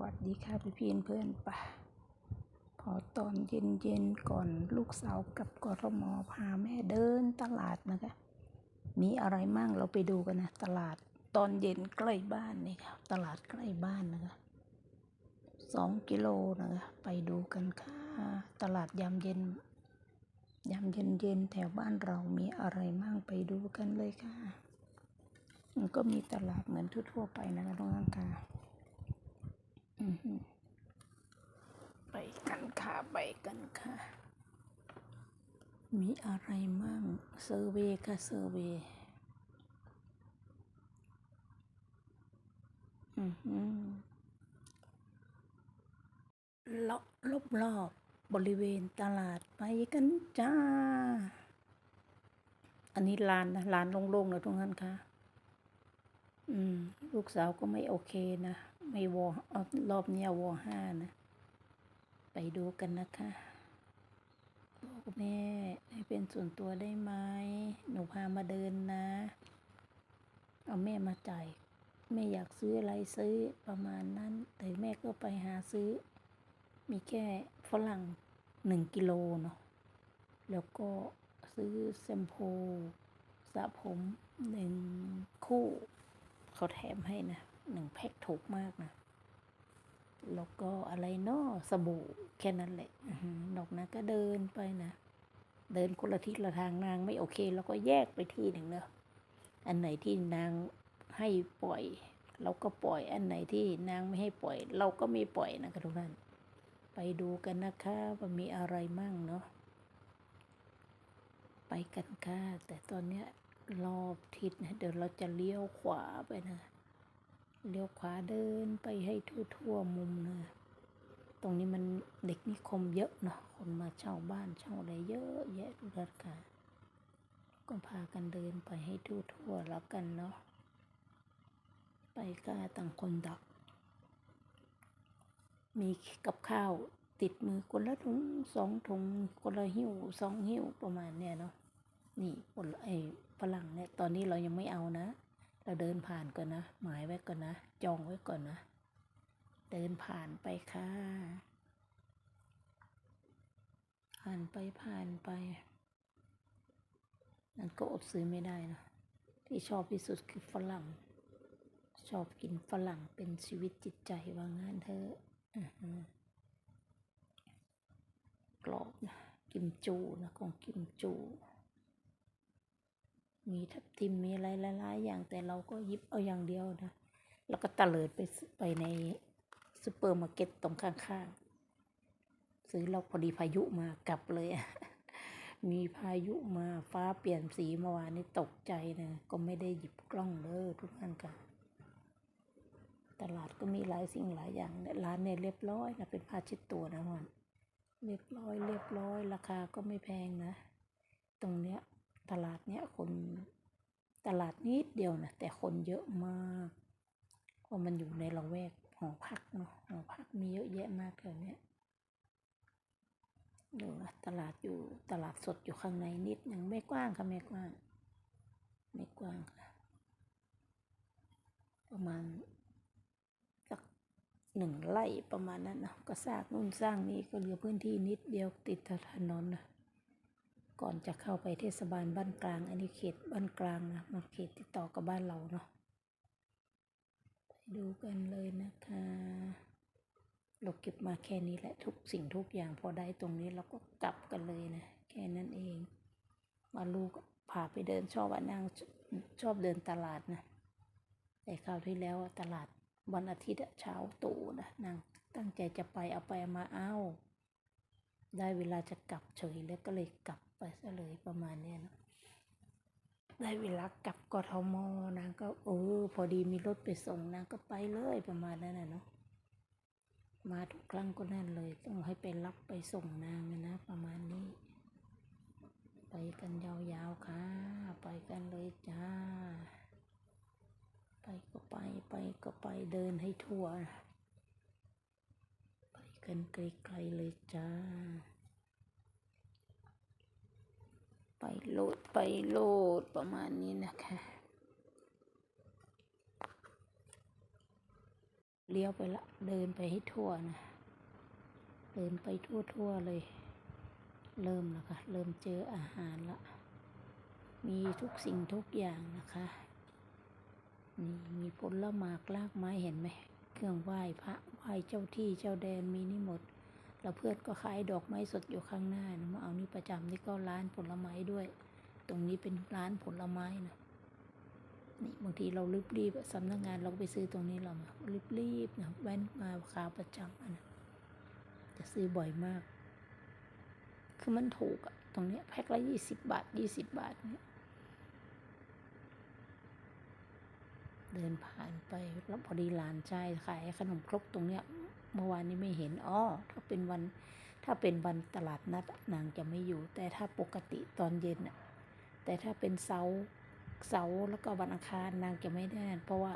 วัสดีค่ะพี่พีนเพื่อนปะพอตอนเย็นเย็นก่อนลูกสาวกับกรมอพาแม่เดินตลาดนะคะ มีอะไรมั่งเราไปดูกันนะ ตลาดตอนเย็นใกล้บ้านนี่ค่ะ ตลาดใกล้บ้านนะคะสองกิโลนะคะไปดูกันค่ะ ตลาดยามเย็น ยามเย็นเย็นแถวบ้านเรามีอะไรมั่งไปดูกันเลยค่ะ มันก็มีตลาดเหมือนทั่วๆไปนะคะตรงนั้นค่ะอือหือ ไปกันค่ะ ไปกันค่ะ มีอะไรมั่งเซอร์เวย์ค่ะเซอร์เวย์อือหือรอบรอบรอบบริเวณตลาดไปกันจ้า อันนี้ลานนะลานโล่งๆนะตรงนั้นค่ะ อืม ลูกสาวก็ไม่โอเคนะ ไม่วอรอบเนี้ยวอห้านะ ไปดูกันนะคะบอกแม่ให้เป็นส่วนตัวได้ไหมหนูพามาเดินนะ เอาแม่มาจ่ายแม่อยากซื้ออะไรซื้อประมาณนั้น แต่แม่ก็ไปหาซื้อ มีแค่ฝรั่งหนึ่งกิโลเนาะแล้วก็ซื้อแชมพูสระผมหนึ่งคู่ เขาแถมให้นะ หนึ่งแพ็คถูกมากนะ แล้วก็อะไรเนาะสบู่แค่นั้นแหละอือหือนอกนั้นก็เดินไปนะ เดินคนละทิศละทางนางไม่โอเคแล้วก็แยกไปที่หนึ่งเนอะอันไหนที่นางให้ปล่อย เราก็ปล่อยอันไหนที่นางไม่ให้ปล่อย เราก็ไม่ปล่อยนะคะทุกท่านไปดูกันนะคะว่ามีอะไรมั่งเนาะไปกันค่ะแต่ตอนเนี้ยรอบทิศนะเดี๋ยวเราจะเลี้ยวขวาไปนะ เลี้ยวขวาเดินไปให้ทั่วๆมุมเนะตรงนี้มันเด็กนิคมเยอะเนาะคนมาเช่าบ้านเช่าอะไรเยอะแยะทุกท่านค่ะ ก็พากันเดินไปให้ทั่วๆแล้วกันเนาะไปก็ต่างคนดัก มีกับข้าวติดมือคนละถุงสองถุงคนละหิ้วสองหิ้วประมาณเนี้ยเนาะนี่ผลไอ้ฝรั่งเนี่ยตอนนี้เรายังไม่เอานะ เราเดินผ่านก่อนนะ หมายไว้ก่อนนะ จองไว้ก่อนนะ เดินผ่านไปค่ะ ผ่านไปผ่านไป นั่นก็อดซื้อไม่ได้นะ ที่ชอบที่สุดคือฝรั่ง ชอบกินฝรั่งเป็นชีวิตจิตใจว่างั้นเถอะอือหือกรอบนะ กิมจูนะของกิมจู มีทับทิมมีอะไรหลายๆอย่างแต่เราก็ยิบเอาอย่างเดียวนะแล้วก็ตะเลิดไปไปในซูเปอร์มาร์เก็ตตรงข้างๆ ซื้อเราพอดีพายุมากลับเลย มีพายุมาฟ้าเปลี่ยนสีเมื่อวานนี้ตกใจนะ ก็ไม่ได้หยิบกล้องเลยทุกท่านค่ะตลาดก็มีหลายสิ่งหลายอย่างร้านเนี่ยเรียบร้อยนะเป็นผ้าเช็ดตัวนะมันเรียบร้อยเรียบร้อยราคาก็ไม่แพงนะ ตรงเนี้ย ตลาดเนี้ยคนตลาดนิดเดียวนะแต่คนเยอะมากเพราะมันอยู่ในละแวกหอพักเนาะหอพักมีเยอะแยะมากเลยเนี่ยดูนะตลาดอยู่ตลาดสดอยู่ข้างในนิดหนึ่งไม่กว้างค่ะไม่กว้างไม่กว้างค่ะประมาณสักหนึ่งไร่ประมาณนั้นนะก็สร้างนู่นสร้างนี่ก็เหลือพื้นที่นิดเดียวติดถนนนะ ก่อนจะเข้าไปเทศบาลบ้านกลาง อันนี้เขตบ้านกลางนะมันเขตติดต่อกับบ้านเราเนาะไปดูกันเลยนะคะเราเก็บมาแค่นี้แหละทุกสิ่งทุกอย่างพอได้ตรงนี้เราก็กลับกันเลยนะ แค่นั้นเอง มาลูกพาไปเดินชอบอะนางชอบเดินตลาดนะ แต่คราวที่แล้วตลาดวันอาทิตย์เช้าตู่นะนางตั้งใจจะไปเอาไปมาเอา ได้เวลาจะกลับเฉยแล้วก็เลยกลับไปซะเลยประมาณเนี้ยนะได้เวลากลับกทมนางก็เออพอดีมีรถไปส่งนางก็ไปเลยประมาณนั้นนะเนาะมาทุกครั้งก็นั่นเลย ต้องให้ไปรับไปส่งนางนะ ประมาณนี้ ไปกันยาวๆค่ะ ไปกันเลยจ้า ไปก็ไปไปก็ไปเดินให้ทั่วไป กันไกลๆเลยจ้า ไปโลดไปโลดประมาณนี้นะคะเลี้ยวไปละเดินไปให้ทั่วนะ เดินไปทั่วๆเลย เริ่มแล้วค่ะ เริ่มเจออาหารละ มีทุกสิ่งทุกอย่างนะคะ นี่มีผลละหมากลากไม้เห็นไหม เครื่องไหว้พระไหว้เจ้าที่เจ้าแดนมีนี่หมด แล้วเพื่อนก็ขายดอกไม้สดอยู่ข้างหน้านะมาเอานี่ประจำนี่ก็ร้านผลไม้ด้วย ตรงนี้เป็นร้านผลไม้นะนี่บางทีเรารีบรีบสำนักงานเราก็ไปซื้อตรงนี้เรามารีบรีบนะแว่นมาขาประจำนะจะซื้อบ่อยมาก คือมันถูกอะตรงเนี้ยแพ็คละยี่สิบบาทยี่สิบบาทเนี่ย เดินผ่านไปแล้วพอดีหลานชายขายขนมครกตรงเนี้ยเมื่อวานนี้ไม่เห็นอ้อถ้าเป็นวันถ้าเป็นวันตลาดนัดนางจะไม่อยู่ แต่ถ้าปกติตอนเย็นอะแต่ถ้าเป็นเสาร์เสาร์แล้วก็วันอังคารนางจะไม่ได้เพราะว่า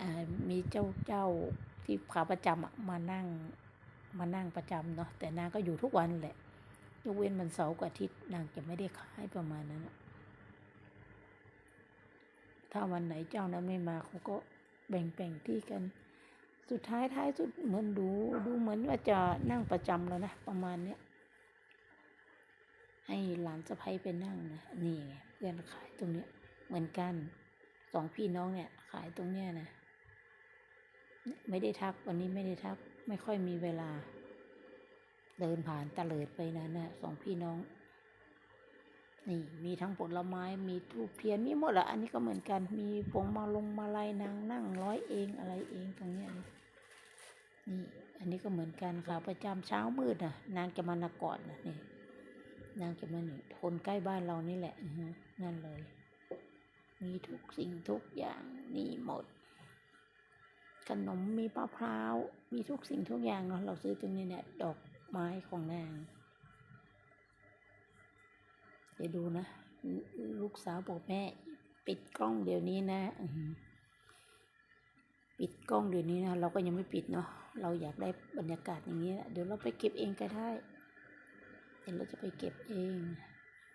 อ่ามีเจ้าเจ้าที่ขาประจำมานั่งมานั่งประจำเนาะแต่นางก็อยู่ทุกวันแหละยกเว้นวันเสาร์กับอาทิตย์นางจะไม่ได้ขายประมาณนั้นอะ ถ้าวันไหนเจ้านั้นไม่มาเขาก็แบ่งๆที่กัน สุดท้ายท้ายสุดเหมือนดูดูเหมือนว่าจะนั่งประจำแล้วนะประมาณเนี้ยให้หลานสะพ้ยไปนั่งนะนี่ไงเพื่อนขายตรงเนี้ยเหมือนกันสองพี่น้องเนี่ย ขายตรงเนี้ยนะไม่ได้ทักวันนี้ไม่ได้ทัก ไม่ค่อยมีเวลา เดินผ่านตะเลิดไปนะนะสองพี่น้อง นี่มีทั้งผลไม้มีทูบเทียนมีหมดแหละอันนี้ก็เหมือนกันมีพวงมาลงมาลัยนางนั่งร้อยเองอะไรเองตรงเนี้ยนี่อันนี้ก็เหมือนกันค่ะประจำเช้ามืดนะนางจะมานาก่อนนะนี่นางจะมาหนึ่คนใกล้บ้านเรานี่แหละฮนั่นเลย มีทุกสิ่งทุกอย่างนี่หมด ขนมมีมะพร้าว มีทุกสิ่งทุกอย่างเนาะเราซื้อตรงนี้เนี่ยดอกไม้ของนาง เดี๋ยวดูนะ ลูกสาวบอกแม่ ปิดกล้องเดี๋ยวนี้นะปิดกล้องเดี๋ยวนี้นะ เราก็ยังไม่ปิดเนาะเราอยากได้บรรยากาศอย่างนี้นะเดี๋ยวเราไปเก็บเองก็ได้เดี๋ยวเราจะไปเก็บเอง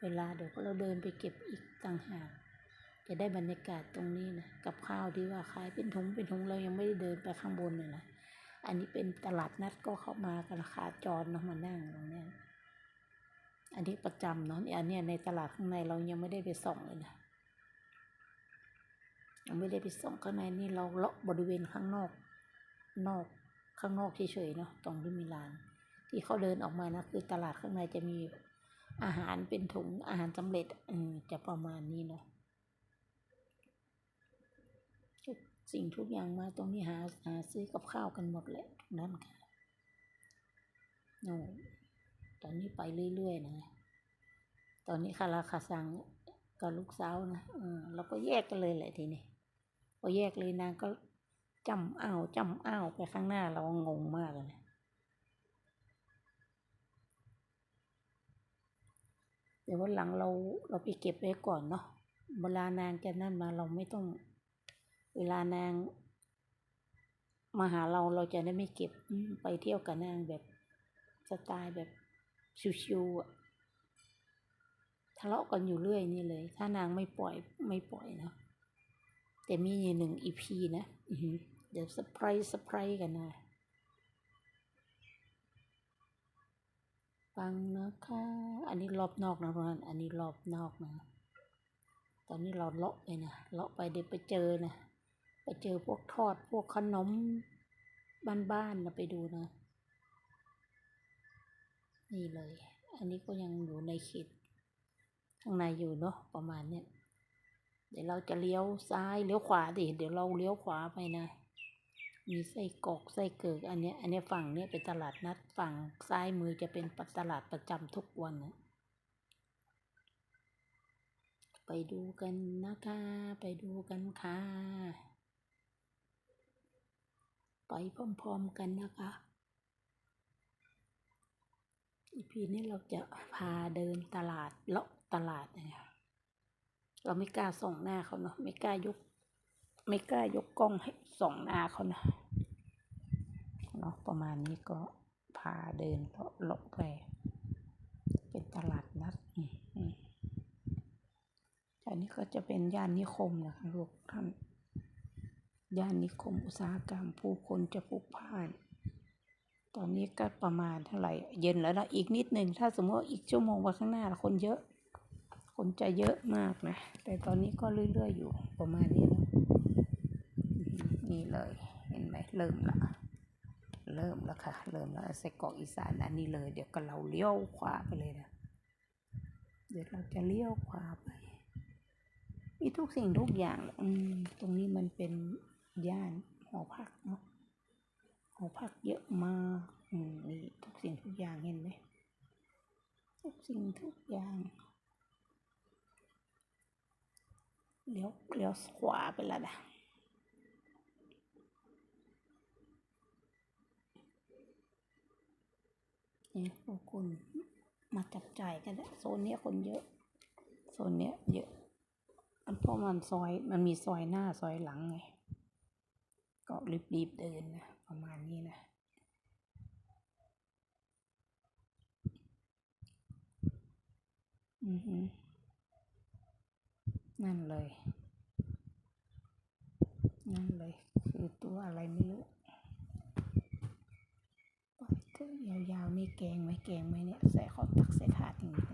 เวลาเดี๋ยวเราเดินไปเก็บอีกต่างหากจะได้บรรยากาศตรงนี้นะกับข้าวที่ว่าขายเป็นถุงเป็นถุงเรายังไม่ได้เดินไปข้างบนเลยนะอันนี้เป็นตลาดนัดก็เข้ามากันราคาจรเนาะมานั่งตรงนี้ อันนี้ประจำเนาะอันเนี้ยในตลาดข้างในเรายังไม่ได้ไปส่องเลยนะยังไม่ได้ไปส่องข้างในนี่เราเลาะบริเวณข้างนอก นอกข้างนอกเฉยๆเนาะตรงที่มีร้าน ที่เขาเดินออกมานะคือตลาดข้างในจะมีอาหารเป็นถุงอาหารสำเร็จอืมจะประมาณนี้เนาะสิ่งทุกอย่างมาตรงนี้หาหาซื้อกับข้าวกันหมดแหละทุกนั่นค่ะโน่น ตอนนี้ไปเรื่อยๆนะตอนนี้คาราคาซังกับลูกสาวนะเออเราก็แยกกันเลยแหละทีนี้พอแยกเลยนางก็จำอ้าวจำอ้าวไปข้างหน้าเรางงมากเลยเดี๋ยววันหลังเราเราไปเก็บไว้ก่อนเนาะเวลานางจะนั่นมาเราไม่ต้อง เวลานางมาหาเราเราจะได้ไม่เก็บไปเที่ยวกับนางแบบสไตล์แบบ ชิวๆอะทะเลาะกันอยู่เรื่อยนี่เลย ถ้านางไม่ปล่อยไม่ปล่อยนะแต่มีอยู่หนึ่งอีพีนะเดี๋ยวสไพรส์สไพรส์กันนะฟังนะคะ อันนี้รอบนอกนะเพราะฉะนั้นอันนี้รอบนอกนะ ตอนนี้เราเลาะไปนะเลาะไปเดี๋ยวไปเจอนะ ไปเจอพวกทอดพวกขนมบ้านๆนะไปดูนะ นี่เลย อันนี้ก็ยังอยู่ในเขตข้างในอยู่เนาะประมาณเนี้ยเดี๋ยวเราจะเลี้ยวซ้ายเลี้ยวขวาดิเดี๋ยวเราเลี้ยวขวาไปนะ มีไส้กรอกไส้เกิกอันเนี้ยอันเนี้ยฝั่งเนี้ยเป็นตลาดนัดฝั่งซ้ายมือจะเป็นตลาดประจำทุกวันนะไปดูกันนะคะ ไปดูกันค่ะ ไปพร้อมๆกันนะคะ อีพีนี้เราจะพาเดินตลาดเลาะตลาดเนี่ยเราไม่กล้าส่องหน้าเขาเนาะไม่กล้ายก ไม่กล้ายกกล้องให้ส่องหน้าเขานะเนาะประมาณนี้ก็พาเดินเลาะเลาะไป เป็นตลาดนัดอืมอันนี้ก็จะเป็นย่านนิคมนะคะลูกท่านย่านนิคมอุตสาหกรรมผู้คนจะพลุกพล่าน ตอนนี้ก็ประมาณเท่าไหร่ เย็นแล้วนะอีกนิดหนึ่งถ้าสมมติว่าอีกชั่วโมงวันข้างหน้าคนเยอะ คนจะเยอะมากนะ แต่ตอนนี้ก็เรื่อยๆอยู่ประมาณนี้นะนี่เลย เห็นไหมเริ่มละเริ่มแล้วค่ะ เริ่มแล้วไส้กรอกอีสานอันนี้เลย เดี๋ยวก็เราเลี้ยวขวาไปเลยนะเดี๋ยวเราจะเลี้ยวขวาไป มีทุกสิ่งทุกอย่างแหละอืมตรงนี้มันเป็นย่านหอพักเนาะ หอพักเยอะมากอืมนี่ทุกสิ่งทุกอย่างเห็นไหมทุกสิ่งทุกอย่างเลี้ยวเลี้ยวขวาไปแล้วนะนี่พวกคุณมาจับจ่ายกันแล้วโซนเนี้ยคนเยอะ โซนเนี้ยเยอะมันเพราะมันซอยมันมีซอยหน้าซอยหลังไงก็รีบๆเดินนะ ประมาณนี้นะ อือฮึนั่นเลย นั่นเลย คือตัวอะไรไม่รู้ปล่อยเถอะยาวๆนี่แกงไหมแกงไหมเนี่ย ใส่ข้าวตักใส่ถาดอย่างนี้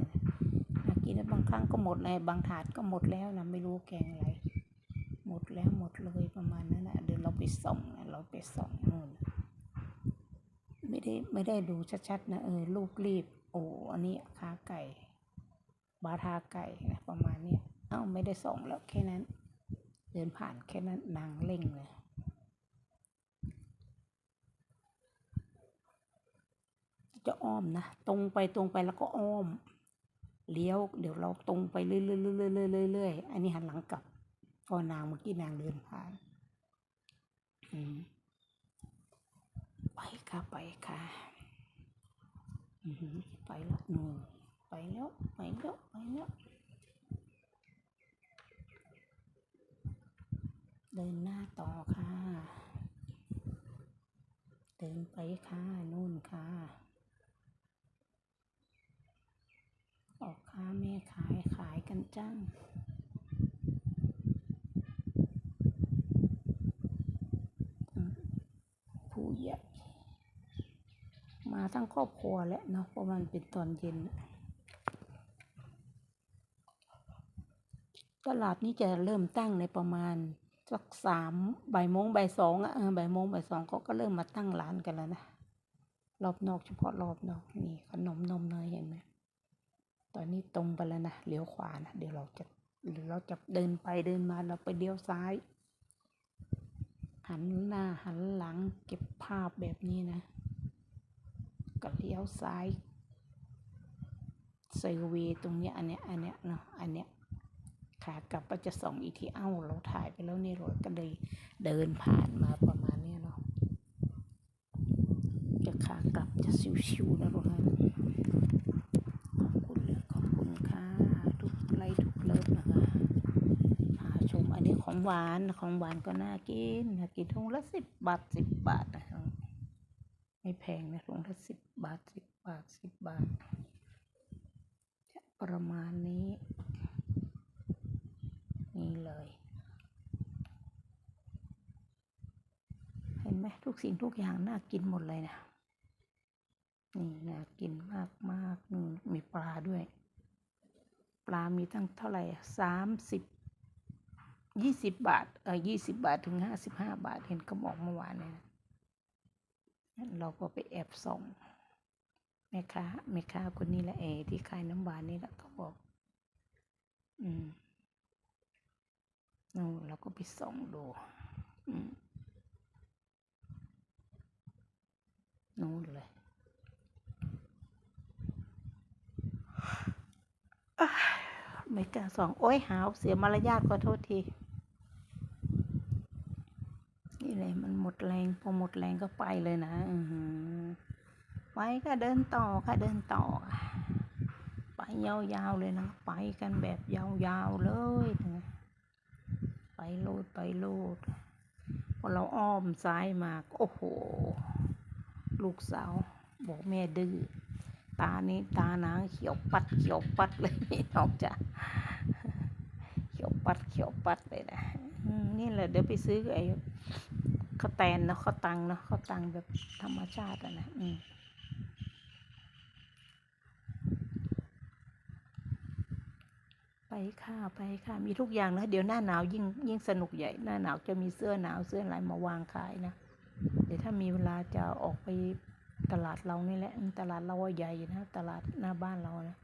นะกินแล้วบางครั้งก็หมดเลย บางถาดก็หมดแล้วนะ ไม่รู้แกงอะไร หมดแล้วหมดเลยประมาณนั้นนะเดี๋ยวเราไปส่องนะเราไปส่องนู่นไม่ได้ไม่ได้ดูชัดๆนะเออลูกรีบ โอ้อันนี้ขาไก่ บาทาไก่นะประมาณเนี้ยเอ้าไม่ได้ส่องแล้วแค่นั้น เดินผ่านแค่นั้นนางเร่งเลยจะอ้อมนะ ตรงไปตรงไปแล้วก็อ้อม เลี้ยว เดี๋ยวเราตรงไปเรื่อยๆๆๆๆๆๆๆอันนี้หันหลังกลับ พอนางเมื่อกี้นางเดินผ่านไปค่ะไปค่ะอือฮึไปแล้วนู่นไปแล้วไปแล้วไปแล้วเดินหน้าต่อค่ะ เดินไปค่ะนู่นค่ะพ่อค้าแม่ขายขายกันจัง อืม ผู้ใหญ่ มา ทั้งครอบครัวแหละเนาะเพราะมันเป็นตอนเย็น ตลาดนี้จะเริ่มตั้งในประมาณสัก3บ่ายโมงบ่าย2อะเออบ่ายโมงบ่าย2เขาก็เริ่มมาตั้งร้านกันแล้วนะรอบนอกเฉพาะรอบนอกนี่ขนมนมเนยเห็นไหมตอนนี้ตรงไปแล้วนะเลี้ยวขวานะเดี๋ยวเราจะเดี๋ยวเราจะเดินไปเดินมาเราไปเลี้ยวซ้าย หันหน้าหันหลังเก็บภาพแบบนี้นะ ก็เลี้ยวซ้ายเซอร์เวตรงเนี้ยอันเนี้ยอันเนี้ยเนาะอันเนี้ยขากลับก็จะส่องอีกทีอ้าเราถ่ายไปแล้วนี่เราก็เลยเดินผ่านมาประมาณเนี้ยเนาะจะขากลับจะชิวๆนะพวกนั้นขอบคุณและขอบคุณค่ะทุกไลค์ทุกเลิฟนะคะหาชมอันนี้ของหวานของหวานก็น่ากินกินถุงละ10บบาท10บาทนะ ไม่แพงนะถุงละ10บบาท10บบาท10บบาทประมาณนี้ นี่เลย เห็นไหมทุกสิ่งทุกอย่างน่ากินหมดเลยนะนี่น่ากินมากๆนู่นมีปลาด้วย ปลามีตั้งเท่าไหรอะ30 20บยี่สิบบาทเออ20บาทถึง55บห้าบาท เห็นเขาบอกเมื่อวานเนี่ย เราก็ไปแอบส่องแม่ค้าแม่ค้าคนนี้แหละไอ้ที่ขายน้ำหวานนี่แหละเขาบอก อืมเราก็ไปส่องดูอืมนู่นเลยไม่กล้าส่อง โอ๊ยหาวเสียมารยาทขอโทษที นี่แหละมันหมดแรงพอหมดแรงก็ไปเลยนะอื้อฮือไปค่ะเดินต่อค่ะเดินต่อ ไปยาวๆเลยนะ ไปกันแบบยาวๆเลยนะไปโลดไปโลดพอเราอ้อมซ้ายมาโอ้โฮลูกสาวบอกแม่ดื้อตานี้ตานางเขียวปัดเขียวปัดเลยพี่น้องจ๊ะเขียวปัดเขียวปัดเลยนะ นี่แหละเดี๋ยวไปซื้อไอ้ข้าวแตนเนาะข้าวตังเนาะข้าวตังแบบธรรมชาติอะนะอืมไปค่ะไปค่ะมีทุกอย่างนะเดี๋ยวหน้าหนาวยิ่งยิ่งสนุกใหญ่หน้าหนาวจะมีเสื้อหนาวเสื้ออะไรมาวางขายนะเดี๋ยวถ้ามีเวลาจะออกไปตลาดเรานี่แหละตลาดเราใหญ่นะตลาดหน้าบ้านเรานะ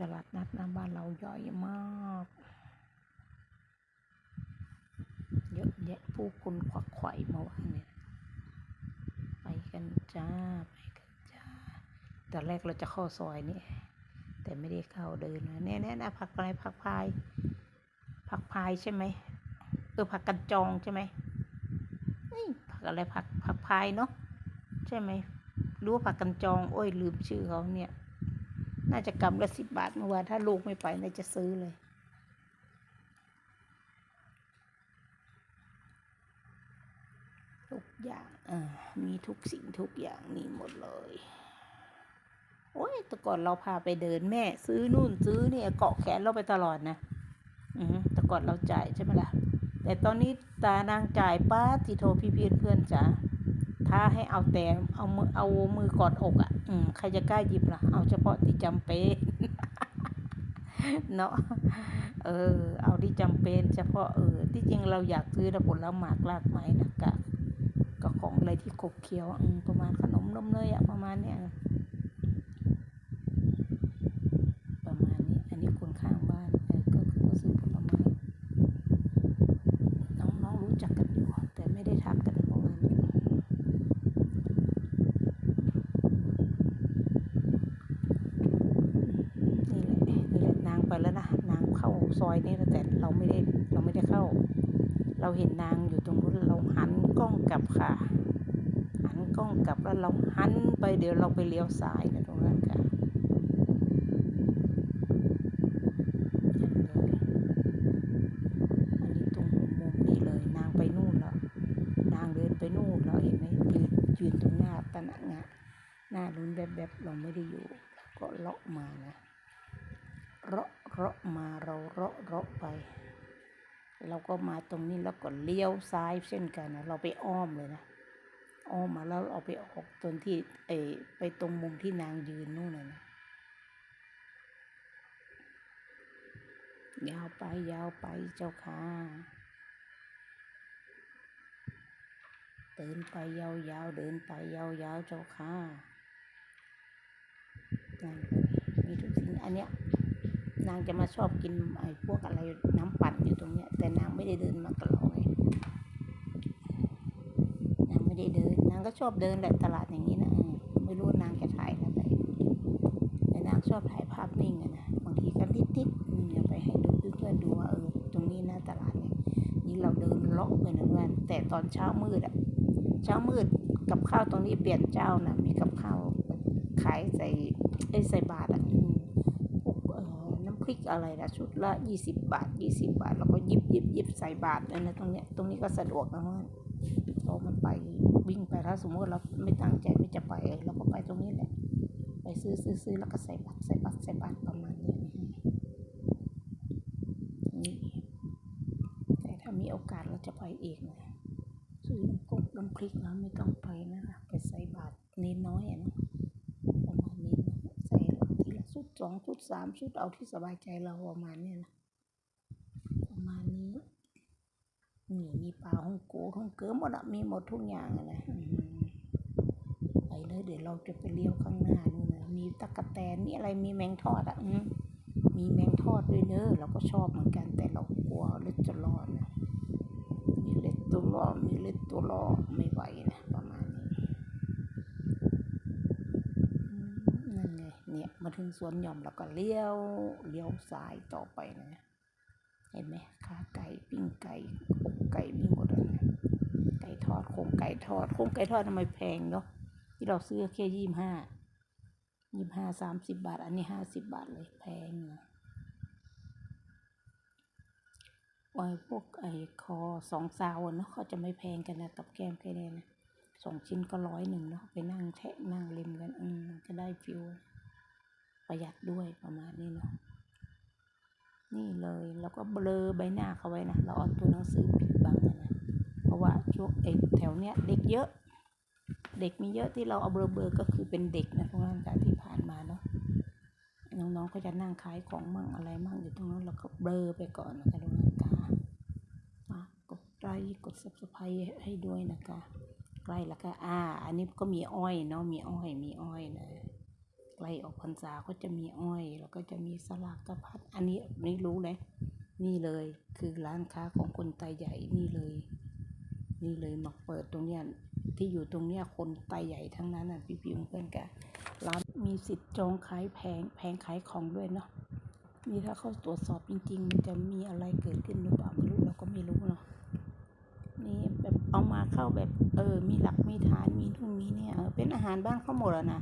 ตลาดนัดหน้าบ้านเราใหญ่มาก เยอะแยะผู้คนขวักไขว่เมื่อวานเนี่ย ไปกันจ้า ไปกันจ้าตอนแรกเราจะเข้าซอยนี่ แต่ไม่ได้เข้าเดินนะแน่ๆนะผักอะไรผักพาย ผักพายใช่ไหมเออผักกันจองใช่ไหมเอ้ยผักอะไรผักผักพายเนาะใช่ไหมรู้ผักกันจองโอ้ยลืมชื่อเขาเนี่ย น่าจะกำละสิบบาทเมื่อวานถ้าลูกไม่ไปน่าจะซื้อเลย ทุกอย่างอ่ามีทุกสิ่งทุกอย่างนี่หมดเลยโอ้ยแต่ก่อนเราพาไปเดินแม่ ซื้อนู่นซื้อเนี่ยเกาะแขนเราไปตลอดนะอือฮึแต่ก่อนเราจ่ายใช่ไหมล่ะ แต่ตอนนี้ตานางจ่ายป้าติโทพี่เพื่อนเพื่อนจ๋าถ้าให้เอาแต่เอามือเอามือกอดอกอะ่ะ อืมใครจะกล้าหยิบล่ะ เอาเฉพาะที่จำเป็นเนาะเออ เอาที่จำเป็น เฉพาะเออที่จริงเราอยากซื้อนะผลไม้ลากไม้นะกะก็ ของอะไรที่ขบเคี้ยวประมาณขนมนมเนยอะประมาณเนี้ยประมาณนี้อันนี้คนข้างบ้านก็คือก็ซื้อผลไม้น้องๆรู้จักกันอยู่แต่ไม่ได้ทักกันประมาณนี้นี่แหละนี่แหละนางไปแล้วนะนางเข้าซอยนี้แต่เราไม่ได้เราไม่ได้เข้า เราเห็นนางอยู่ตรงนู้นเราหันกล้องกลับค่ะ กล้องกลับแล้วเราหันไปเดี๋ยวเราไปเลี้ยวซ้ายนะตรงนั้นค่ะอันนี้ตรงมุมนี่เลยนางไปนู่นแล้วนางเดินไปนู่นเราเห็นไหมยืนยืนตรงหน้าตะหนักงะหน้าลุ้นแบบแบบเราไม่ได้อยู่ก็เลาะมานะเลาะเลาะมาเราเลาะเลาะไป เราก็มาตรงนี้แล้วก็เลี้ยวซ้ายเช่นกันนะเราไปอ้อมเลยนะ อ้อมมาแล้วเอาไปออกตรงที่เอไปตรงมุมที่นางยืนนู่นน่ะนะยาวไปยาวไปเจ้าค่ะเดินไปยาวๆเดินไปยาวๆเจ้าค่ะนั่นมีทุกสิ่งอันเนี้ยนางจะมาชอบกินไอ้พวกอะไรน้ำปั่นอยู่ตรงเนี้ยแต่นางไม่ได้เดินมากับเราไง ได้เดิน นางก็ชอบเดินแหละตลาดอย่างนี้นะอืมไม่รู้นางจะถ่ายอะไรแต่นางชอบถ่ายภาพนิ่งอะนะบางทีก็นิดๆอืมอย่าไปให้ดูเพื่อนดูว่าเออตรงนี้หนะตลาดเนี่ยนี่เราเดินเลาะไปนะเพื่อนแต่ตอนเช้ามืดอะเช้ามืดกับข้าวตรงนี้เปลี่ยนเจ้านะมีกับข้าวขายใส่ไอ้ใส่บาทอะพวกเออน้ำพริกอะไรนะชุดละยี่สิบบาทยี่สิบาทเราก็ยิบยิบยิบใส่บาทเลยนะตรงเนี้ยตรงนี้ก็สะดวกนะเพื่า ไปวิ่งไปถ้าสมมติเราไม่ตั้งใจไม่จะไปเราก็ไปตรงนี้แหละ ไปซื้อซื้อซื้อแล้วก็ใส่บัตรใส่บัตรใส่บัตรประมาณนี้นี่แต่ถ้ามีโอกาสเราจะไปเองนะซื้อน้ำกงน้ำพริกแล้วไม่ต้องไปนะคะไปใส่บาตรน้นน้อยนะประมาณนี้ใส่ทีละชุดสองชุดสามชุดเอาที่สบายใจเราประมาณนี้นะประมาณนี้ นี่มีปลาฮ่องโกฮ่องเก๋อหมดอะมีหมดทุกอย่างอะนะอืมไปเลยเดี๋ยวเราจะไปเลี้ยวข้างหน้านู่นนะมีตะกะแตนมีอะไรมีแมงทอดอะอืมมีแมงทอดด้วยเนอะเราก็ชอบเหมือนกันแต่เรากลัวเล็ดจะรอดนะมีเล็ดตัวรอดมีเล็ดตัวรอดไม่ไหวนะประมาณนี้อืมนั่นไงเนี่ยมาถึงสวนหย่อมแล้วก็เลี้ยวเลี้ยวซ้ายต่อไปนะ เห็นไหมขาไก่ปิ้งไก่อกไก่มีหมดเลยไก่ทอดโครงไก่ทอดโครงไก่ทอดทำไมแพงเนาะที่เราซื้อแค่ยี่สิบห้ายี่สิบห้าสามสิบบาท อันนี้ห้าสิบบาทเลยแพงนะไว้พวกไอ้คอสองซาวเนาะเขาจะไม่แพงกันนะกับแก้มแค่นี้นะสองชิ้นก็ร้อยหนึ่งเนาะไปนั่งแทะนั่งเล่นกันอืมมันจะได้ฟิลประหยัดด้วยประมาณนี้เนาะ นี่เลยแล้วก็เบลอใบหน้าเขาไว้นะ เราเอาตัวหนังสือปิดบังอะนะราะว่าช่วงไอ้แถวเนี้ยเด็กเยอะ เด็กมีเยอะที่เราเอาเบลอเบลอก็คือเป็นเด็กนะตรงนั้นจากที่ผ่านมาเนาะ น้องๆก็จะนั่งขายของมั่งอะไรมั่งอยู่ตรงนั้นเราก็เบลอไปก่อนนะคะตรงนั้นค่ะฝากกดไลค์กด subscribe ให้ด้วยนะคะใกล้แล้วก็อ่า อันนี้ก็มีอ้อยเนาะ มีอ้อย มีอ้อยนะ ใกล้ออกพรรษาก็จะมีอ้อย แล้วก็จะมีสลากกระพัดอันนี้ไม่รู้เลยนี่เลยคือร้านค้าของคนไตใหญ่นี่เลย นี่เลยมาเปิดตรงเนี้ยที่อยู่ตรงเนี้ยคนไตใหญ่ทั้งนั้นอะพี่พิมเพื่อนกันร้านมีสิทธิ์จองขายแผงแผงขายของด้วยเนาะนี่ถ้าเขาตรวจสอบจริง ๆ มันจะมีอะไรเกิดขึ้นหรือเปล่าไม่รู้เราก็ไม่รู้เนาะนี่แบบเอามาเข้าแบบเออ มีหลักมีฐานมีทุ่นมีเนี่ยเออเป็นอาหารบ้านเขาหมดแล้วนะ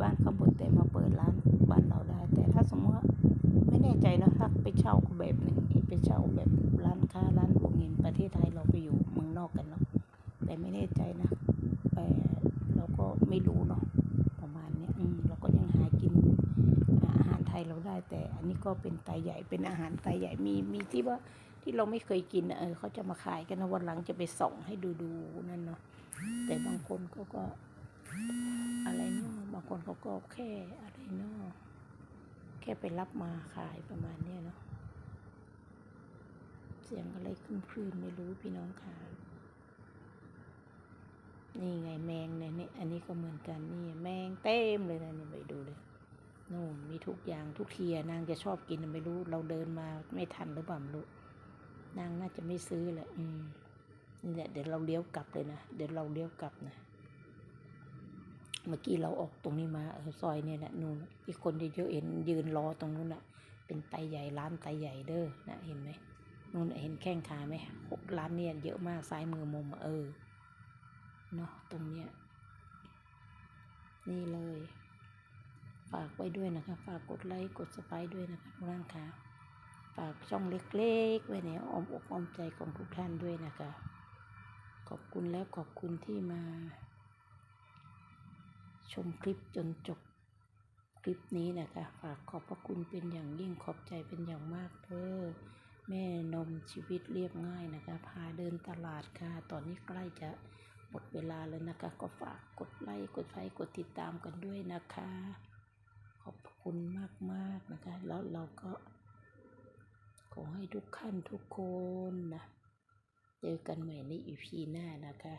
บ้านเขาหมดแต่มาเปิดร้านบ้านเราได้ แต่ถ้าสมมติว่าไม่แน่ใจนะถ้าไปเช่าแบบหนึ่งไปเช่าแบบร้านค้าร้านพวกนี้ประเทศไทยเราไปอยู่เมืองนอกกันเนาะแต่ไม่แน่ใจนะแต่เราก็ไม่รู้เนาะประมาณนี้อืมเราก็ยังหากินอาหารไทยเราได้ แต่อันนี้ก็เป็นไตใหญ่เป็นอาหารไตใหญ่มีมีที่ว่าที่เราไม่เคยกินนะเออเขาจะมาขายกันนะวันหลังจะไปส่องให้ดูดูนั่นเนาะแต่บางคนเขาก็อะไรเนาะ บางคนเขาก็แค่อะไรเนาะแค่ไปรับมาขายประมาณเนี้ยเนาะเสียงอะไรขึ้นคลื่นไม่รู้พี่น้องค่ะ นี่ไงแมงเนี่ยนี่อันนี้ก็เหมือนกันนี่แมงเต็มเลยนะนี่ไปดูเลยนู่นมีทุกอย่างทุกเทียนางจะชอบกินไม่รู้ เราเดินมาไม่ทันหรือเปล่าไม่รู้นางน่าจะไม่ซื้อแหละอืมนี่แหละเดี๋ยวเราเลี้ยวกลับเลยนะเดี๋ยวเราเลี้ยวกลับนะ เมื่อกี้เราออกตรงนี้มาเออซอยเนี่ยแหละนู่นที่คนเยอะๆเห็นยืนรอตรงนู้นน่ะ เป็นไตใหญ่ร้านไตใหญ่เด้อนะเห็นไหมนู่นเห็นแข้งขาไหมร้านเนี่ยเยอะมากซ้ายมือมุมเออเนาะตรงเนี้ยนี่เลย ฝากไว้ด้วยนะคะ ฝากกดไลค์กดสไปด้วยนะคะทุกท่านค่ะฝากช่องเล็กๆ ไว้ในอ้อมอกอ้อมใจของทุกท่านด้วยนะคะ ขอบคุณแล้วขอบคุณที่มา ชมคลิปจนจบคลิปนี้นะคะฝากขอบพระคุณเป็นอย่างยิ่งขอบใจเป็นอย่างมากเด้อแม่นมชีวิตเรียบง่ายนะคะ พาเดินตลาดค่ะ ตอนนี้ใกล้จะหมดเวลาแล้วนะคะ ก็ฝากกดไลค์กดไลค์กดติดตามกันด้วยนะคะ ขอบคุณมากๆนะคะ แล้วเราก็ ขอให้ทุกขั้นทุกคนนะ เจอกันใหม่ในอีพีหน้านะคะ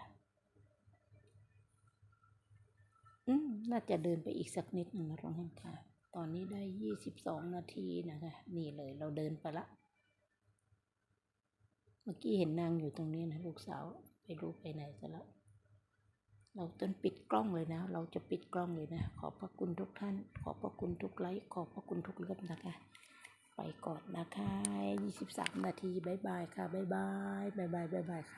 อืมน่าจะเดินไปอีกสักนิดหนึ่งนะตรงนั้นค่ะ ตอนนี้ได้ยี่สิบสองนาทีนะคะ นี่เลยเราเดินไปละ เมื่อกี้เห็นนางอยู่ตรงนี้นะลูกสาวไปรู้ไปไหนซะแล้ว เราจนปิดกล้องเลยนะ เราจะปิดกล้องเลยนะ ขอบพระคุณทุกท่าน ขอบพระคุณทุกไลค์ ขอบพระคุณทุกเลือดนะคะ ไปก่อนนะคะ23นาทีบายบายค่ะบายบายบายบายบายบายค่ะ